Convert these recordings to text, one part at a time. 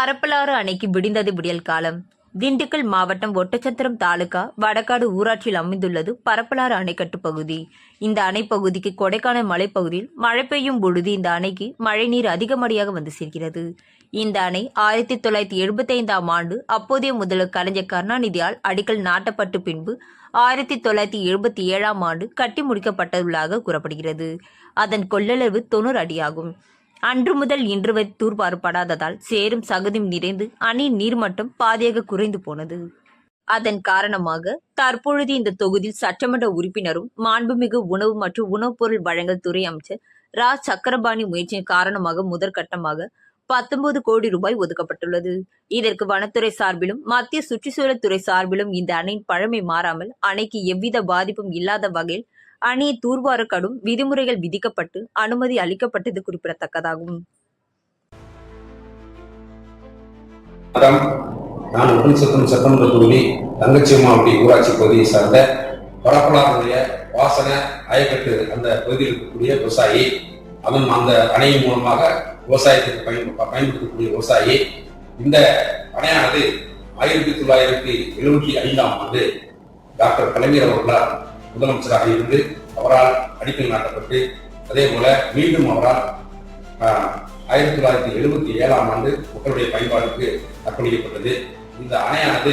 பரப்பலாறு அணைக்கு விடிந்தது விடியல் காலம். திண்டுக்கல் மாவட்டம் ஒட்டச்சத்திரம் தாலுகா வடக்காடு ஊராட்சியில் அமைந்துள்ளது பரப்பலாறு அணைக்கட்டு பகுதி. இந்த அணை பகுதிக்கு கொடைக்கானல் மலைப்பகுதியில் மழை பெய்யும் பொழுது இந்த அணைக்கு மழைநீர் அதிகமடியாக வந்து சேர்க்கிறது இந்த அணை ஆயிரத்தி தொள்ளாயிரத்தி எழுபத்தைந்தாம் ஆண்டு அப்போதைய முதல்வர் கலைஞர் கருணாநிதியால் அடிக்கல் நாட்டப்பட்டு பின்பு ஆயிரத்தி தொள்ளாயிரத்தி எழுபத்தி ஏழாம் ஆண்டு கட்டி முடிக்கப்பட்டுள்ளதாக கூறப்படுகிறது. அதன் கொள்ளளவு தொண்ணூறு அடியாகும். அன்று முதல் இன்று வரை தூர்வாரப்படாததால் சேரும் சகதியும் நிறைந்து அணையின் நீர்மட்டம் பாதியாக குறைந்து போனது. அதன் காரணமாக தற்பொழுது இந்த தொகுதியில் சட்டமன்ற உறுப்பினரும் மாண்புமிகு உணவு மற்றும் உணவுப் பொருள் வழங்கல் துறை அமைச்சர் ரா. சக்கரபாணி முயற்சியின் காரணமாக முதற்கட்டமாக பத்தொன்பது கோடி ரூபாய் ஒதுக்கப்பட்டுள்ளது. இதற்கு வனத்துறை சார்பிலும் மத்திய சுற்றுச்சூழல் துறை சார்பிலும் இந்த அணையின் பழமை மாறாமல் அணைக்கு எவ்வித பாதிப்பும் இல்லாத வகையில் அணியை தூர்வார கடும் விதிமுறைகள் விதிக்கப்பட்டு அனுமதி அளிக்கப்பட்டது குறிப்பிடத்தக்கதாகும். நான் உடன்சத்தம் சட்டமன்ற தொகுதி தங்கச்சியம்மாவட்டி ஊராட்சி பகுதியை சார்ந்த பரப்பலாருடைய வாசன அயக்கட்டு அந்த பகுதியில் இருக்கக்கூடிய விவசாயி அதுவும் அந்த அணையின் மூலமாக விவசாயத்திற்கு பயன் பயன்படுத்தக்கூடிய விவசாயி இந்த அணையானது ஆயிரத்தி தொள்ளாயிரத்தி எழுபத்தி ஐந்தாம் ஆண்டு டாக்டர் கலைஞர் அவர்களால் முதலமைச்சராக இருந்து அவரால் அடிக்கல் நாட்டப்பட்டு அதே போல மீண்டும் அவரால் ஆயிரத்தி தொள்ளாயிரத்தி எழுபத்தி ஏழாம் ஆண்டு மக்களுடைய பயன்பாட்டுக்கு அர்ப்பணிக்கப்பட்டது. இந்த அணையானது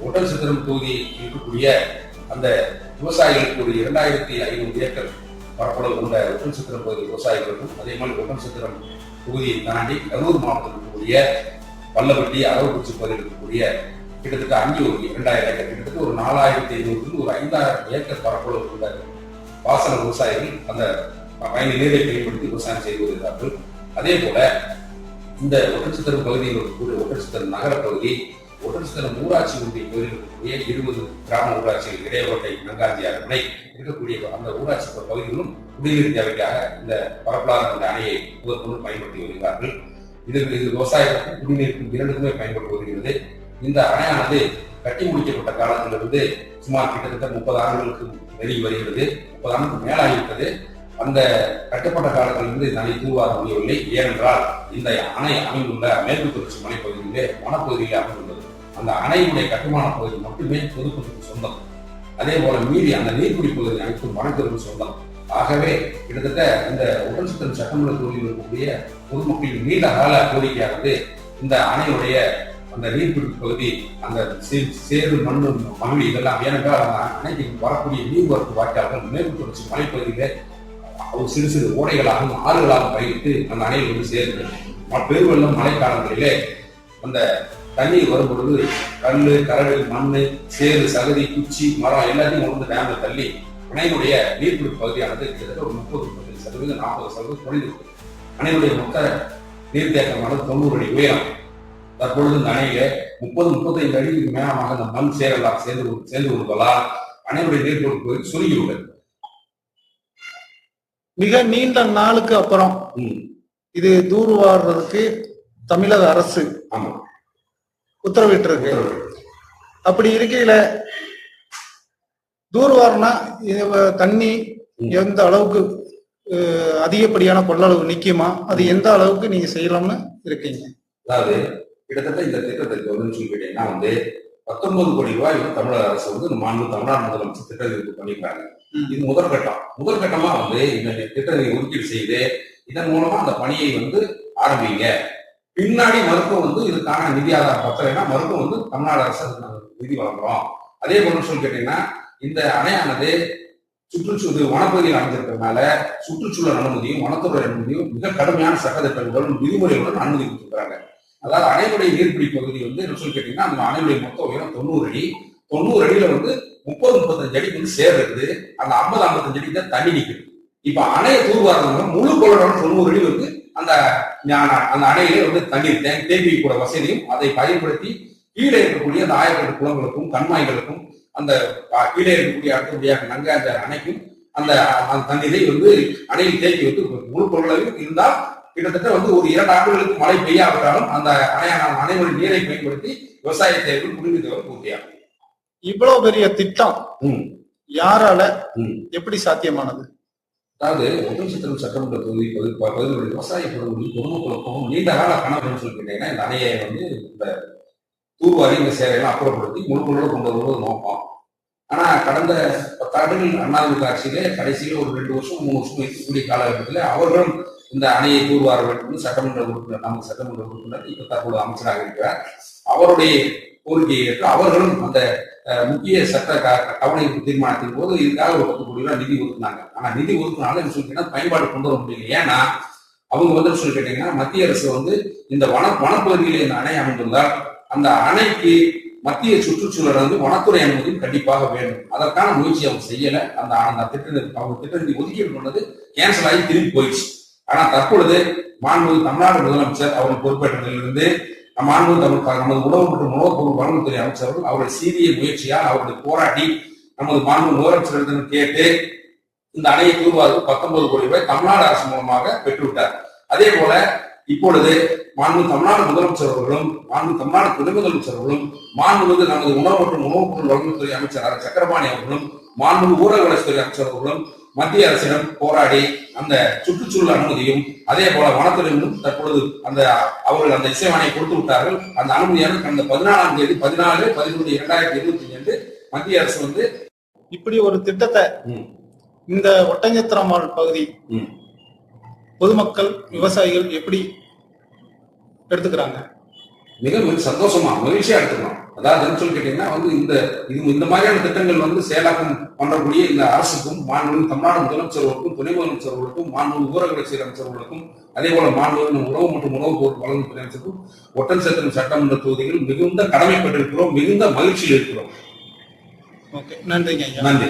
உடல் சித்திரம் தொகுதி இருக்கக்கூடிய அந்த விவசாயிகளுக்கு ஒரு இரண்டாயிரத்தி ஐநூறு ஏக்கர் பரப்பளவு கொண்ட உடன் சித்திரம் பகுதி விவசாயிகளுக்கும் அதே மாதிரி உடன் சித்திரம் தொகுதியை தாண்டி கரூர் மாவட்டத்தில் இருக்கக்கூடிய பல்லவட்டி அரவக்குச்சி பகுதியில் இருக்கக்கூடிய கிட்டத்தட்ட அஞ்சு ஒரு இரண்டாயிரம் ஏக்கர். கிட்டத்தட்ட ஒரு நாலாயிரத்தி ஐநூறுலேருந்து ஒரு ஐந்தாயிரம் ஏக்கர் பரப்பளவு உள்ள பாசன விவசாயிகள் அந்த பயணி நீரை பயன்படுத்தி விவசாயம் செய்து வருகிறார்கள். அதே போல இந்த ஒட்டச்சத்திரம் பகுதியில் இருக்கக்கூடிய ஒட்டச்சத்திரம் நகர பகுதி ஊராட்சி ஒன்றிய பகுதியில் இருக்கக்கூடிய இருபது கிராம ஊராட்சிகள் இடையோட்டை நங்காந்தி அணை இருக்கக்கூடிய அந்த ஊராட்சி பகுதிகளும் குடிநீர் தேவைக்காக இந்த பரப்பலான அந்த அணையை முதற்கொண்டு பயன்படுத்தி வருகிறார்கள். இது இது விவசாயத்திற்கும் குடிநீருக்கும் இரண்டுக்குமே பயன்பட்டு வருகிறது இந்த அணையானது கட்டி முடிக்கப்பட்ட காலத்திலிருந்து சுமார் கிட்டத்தட்ட முப்பது ஆண்டுகளுக்கு நெருங்கி வருகிறது. முப்பது ஆண்டுக்கு மேலாகிவிட்டது. அந்த கட்டப்பட்ட காலத்திலிருந்து இந்த அணை தூர்வார முடியவில்லை. ஏனென்றால் இந்த அணை அமைந்துள்ள மேற்கு தொடர்ச்சி மலைப்பகுதியிலே வனப்பகுதியிலே அமைந்துள்ளது. அந்த அணையுடைய கட்டுமான பகுதி மட்டுமே பொதுப்பொதுக்கு சொந்தம். அதே போல மீறி அந்த நீர்க்குடி பகுதி அனைத்தும் வனத்திற்கு சொந்தம். ஆகவே கிட்டத்தட்ட இந்த உடல் சுத்தம் சட்டமன்ற தொகுதியில் இருக்கக்கூடிய பொதுமக்களின் நீண்ட கால கோரிக்கையானது இந்த அணையுடைய அந்த நீர்பிடிப்பு பகுதி அந்த சே- சேறு மண் மணல் இதெல்லாம் ஏனென்றால் அந்த அணைக்கு வரக்கூடிய நீர்வரத்து வாய்க்கால்கள் மேற்கு தொடர்ச்சி மலைப்பகுதியிலே ஒரு சிறு சிறு ஓடைகளாகவும் ஆறுகளாகவும் பயிரிட்டு அந்த அணையில் வந்து சேருகிறது பெருவெள்ளம் மழைக்காலங்களிலே அந்த தண்ணீர் வரும்பொழுது கல் கரடு மண் சேறு சகதி குச்சி மரம் எல்லாத்தையும் கொண்டு டேமில் தள்ளி அணையினுடைய நீர்பிடிப்பு பகுதியானது கிட்டத்தட்ட ஒரு முப்பது முப்பத்தஞ்சு சதவீதம் நாற்பது சதவீதம் குறைந்திருக்கு அணையினுடைய மொத்த நீர்த்தேக்கமானது தொண்ணூறு அடி உயரம். தற்பொழுது இந்த அணையில முப்பது முப்பத்தைந்து அடிக்கு மேலமாக அந்த மண் சேரெல்லாம் சேர்ந்து சேர்ந்து கொள்வதால் அணையுடைய நீர்பிடிப்பு பகுதி சுருங்கி உள்ளது மிக நீண்ட நாளுக்கு அப்புறம் இது தூர்வாடுறதுக்கு தமிழக அரசு ஆமா. உத்தரவிட்டிருக்கு. அப்படி இருக்கையில தூர்வாரினா தண்ணி. எந்த அளவுக்கு அதிகப்படியான கொள்ளளவு நிக்குமா அது எந்த அளவுக்கு நீங்க செய்யலாம்னு இருக்கீங்க? அதாவது கிட்டத்தட்ட இந்த திட்டத்திற்கு வந்து சொல்லி கேட்டீங்கன்னா வந்து பத்தொன்பது கோடி ரூபாய் தமிழக அரசு வந்து மாநில தமிழ்நாடு முதலமைச்சர் திட்டத்திற்கு பண்ணியிருக்காங்க. இது முதல் கட்டம். முதல் கட்டமா வந்து இந்த திட்டத்தை ஒதுக்கீடு செய்து இதன் மூலமா அந்த பணியை வந்து ஆரம்பிங்க. பின்னாடி மருத்துவம் வந்து இதுக்கான நிதி ஆதாரம் பத்தலைன்னா மருத்துவம் வந்து தமிழ்நாடு அரசு நிதி வழங்குறோம். அதே போல சொல்லி கேட்டீங்கன்னா இந்த அணையானது சுற்றுச்சூழல் வனப்பகுதியில் அமைஞ்சிருக்கிறதுனால சுற்றுச்சூழல் அனுமதியும் வனத்துறை அனுமதியும் மிக கடுமையான சட்டத்திட்டங்களுடன் விதிமுறைகளுடன் அனுமதி கொடுத்துருக்காங்க அதாவது அணையுடைய நீர்பிடி பகுதி வந்து என்ன சொல்லி கேட்டீங்கன்னா அந்த அணையுடைய மொத்த உயரம் தொண்ணூறு அடி. தொண்ணூறு அடியில வந்து முப்பது முப்பத்தஞ்சு அடிக்கு வந்து சேர் இருக்குது அந்த ஐம்பது ஐம்பத்தஞ்சு அடிக்கு தான் தண்ணி நிற்கும் இப்ப அணையை தூர்வாரணும் முழு கொள்ளளவு தொண்ணூறு அடி வந்து அந்த அந்த அணையிலே வந்து தண்ணீர் தே- தேங்கி கூட வசதியும் அதை பயன்படுத்தி கீழே இருக்கக்கூடிய அந்த ஆயிரத்தி குளங்களுக்கும் கண்மாய்களுக்கும் அந்த கீழே இருக்கக்கூடிய அடுத்தபடியாக நங்க அந்த அணைக்கும் அந்த அந்த தண்ணீரை வந்து அணையில் தேக்கி வந்து முழு கொள்ளளவில் இருந்தால் கிட்டத்தட்ட வந்து ஒரு இரண்டு ஆண்டுகளுக்கு மழை பெய்யாவிட்டாலும் அந்த அணையான அணைவழி நீரை பயன்படுத்தி விவசாய தேவைகள் குடிநீர் தேவை பூர்த்தியாகும். இவ்வளவு பெரிய திட்டம் யாரால. எப்படி சாத்தியமானது? அதாவது ஒட்டன்சத்திரம் சட்டமன்ற தொகுதி பகுதி பகுதிகளில் விவசாய பகுதிகளில் பொதுமக்களுக்கும் நீண்ட கால கனவுன்னு சொல்லி கேட்டீங்கன்னா இந்த அணையை வந்து இந்த தூர்வாரி இந்த சேவையெல்லாம் அப்புறப்படுத்தி முழுக்குள்ள கொண்டு வருவது நோக்கம். ஆனா கடந்த பத்தாண்டுகள் அண்ணாதிமுக ஆட்சியிலே கடைசியில் ஒரு ரெண்டு வருஷம் மூணு வருஷம் இருக்கக்கூடிய காலகட்டத்தில் அவர்களும் இந்த அணையை தூர்வார வேண்டும் சட்டமன்ற உறுப்பினர் நம்ம சட்டமன்ற உறுப்பினர் இப்ப தற்போது அமைச்சராக இருக்கிறார். அவருடைய கோரிக்கையை ஏற்று அவர்களும் அந்த முக்கிய சட்ட க- தீர்மானத்தின் போது இதுக்காக ஒரு பத்து கோடி ரூபாய் நிதி ஒதுக்குனாங்க. ஆனா நிதி ஒதுக்குனாலும் என்ன பயன்பாடு கொண்டு வர முடியல. ஏன்னா அவங்க வந்து சொல்லி கேட்டீங்கன்னா மத்திய அரசு வந்து இந்த வன வனப்பகுதியில் இந்த அணை அமைந்துள்ளால் அந்த அணைக்கு மத்திய சுற்றுச்சூழல் வந்து வனத்துறை அனுமதியும் கண்டிப்பாக வேண்டும். அதற்கான முயற்சி அவங்க செய்யல. அந்த அந்த திட்டம் அவங்க திட்டத்தை ஒதுக்கீடு பண்ணது கேன்சல் ஆகி திரும்பி போயிடுச்சு. ஆனா தற்பொழுது மாண்புமிகு தமிழ்நாடு முதலமைச்சர் அவர் பொறுப்பேற்றதிலிருந்து மாண்புமிகு தமிழ் நமது உணவு மற்றும் உணவுப் பொருள் வழங்குத்துறை அமைச்சர்கள் அவருடைய சீரிய முயற்சியால் அவருடைய போராட்டி நமது மாண்பு முதலமைச்சரிடம் கேட்டு இந்த அணையை தூர்வாருக்கு பத்தொன்பது கோடி ரூபாய் தமிழ்நாடு அரசு மூலமாக பெற்றுவிட்டார். அதே போல இப்பொழுது மாண்பு தமிழ்நாடு முதலமைச்சர் அவர்களும் மாண்பு தமிழ்நாடு துணை முதலமைச்சர் அவர்களும் மாண்புமிகு நமது உணவு மற்றும் உணவுப் பொருள் வழங்குத்துறை அமைச்சர் சக்கரபாணி அவர்களும் மாண்பு ஊரக வளர்ச்சித்துறை அமைச்சர் அவர்களும் மத்திய அரசிடம் போராடி அந்த சுற்றுச்சூழல் அனுமதியும் அதே போல வனத்துறையிலும் தற்பொழுது அந்த அவர்கள் அந்த இசைவாணையை கொடுத்து விட்டார்கள் அந்த அனுமதியான கடந்த பதினாலாம் தேதி பதினாலு பதினொன்று இரண்டாயிரத்தி இருபத்தி அஞ்சு மத்திய அரசு வந்து இப்படி ஒரு திட்டத்தை. இந்த ஒட்டஞ்சத்திரமால் பகுதி. பொதுமக்கள் விவசாயிகள் எப்படி எடுத்துக்கிறாங்க மிக மிக சந்தோஷமா மகிழ்ச்சியா எடுத்துக்கணும் அதாவது சொல்லி கேட்டீங்கன்னா வந்து இந்த இது இந்த மாதிரியான திட்டங்கள் வந்து செயலாக்கம் பண்ணக்கூடிய இந்த அரசுக்கும் மாண்பு தமிழ்நாடு முதலமைச்சர்களுக்கும் துணை முதலமைச்சர்களுக்கும் மாண்பு ஊரக வளர்ச்சி அமைச்சர்களுக்கும் அதே போல மாண்பு உணவு மற்றும் உணவு பொருள் வழங்கும் துறை அமைச்சருக்கும் ஒட்டன் சத்திரம் சட்டமன்ற தொகுதிகள் மிகுந்த கடமைப்பட்டிருக்கிறோம் மிகுந்த மகிழ்ச்சியில் இருக்கிறோம். ஓகே நன்றிங்க நன்றி.